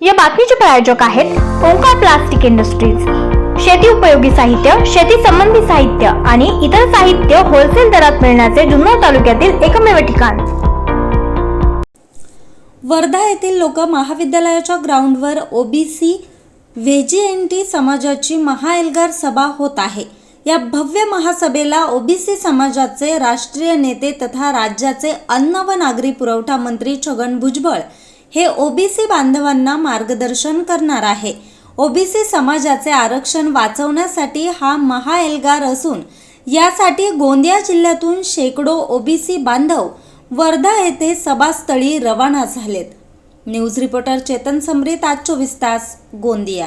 या बातमीचे प्रायोजक आहेत ओंकार प्लास्टिक इंडस्ट्रीज. शेती उपयोगी साहित्य शेती संबंधी साहित्य आणि इतर साहित्य होलसेल दरात मिळण्याचे जुन्नर तालुक्यातील एकमेव ठिकाण. वर्धा येथील लोक महाविद्यालयाच्या ग्राउंडवर ओबीसी व्हेजीएनटी समाजाची महाएल्गार सभा होत आहे. या भव्य महासभेला ओबीसी समाजाचे राष्ट्रीय नेते तथा राज्याचे अन्न व नागरी पुरवठा मंत्री छगन भुजबळ हे ओबीसी बांधवांना मार्गदर्शन करणार आहे. ओबीसी समाजाचे आरक्षण वाचवण्यासाठी हा महाएल्गार असून यासाठी गोंदिया जिल्ह्यातून शेकडो ओबीसी बांधव वर्धा येथे सभास्थळी रवाना झालेत. न्यूज रिपोर्टर चेतन समरीत आज चोवीस तास गोंदिया.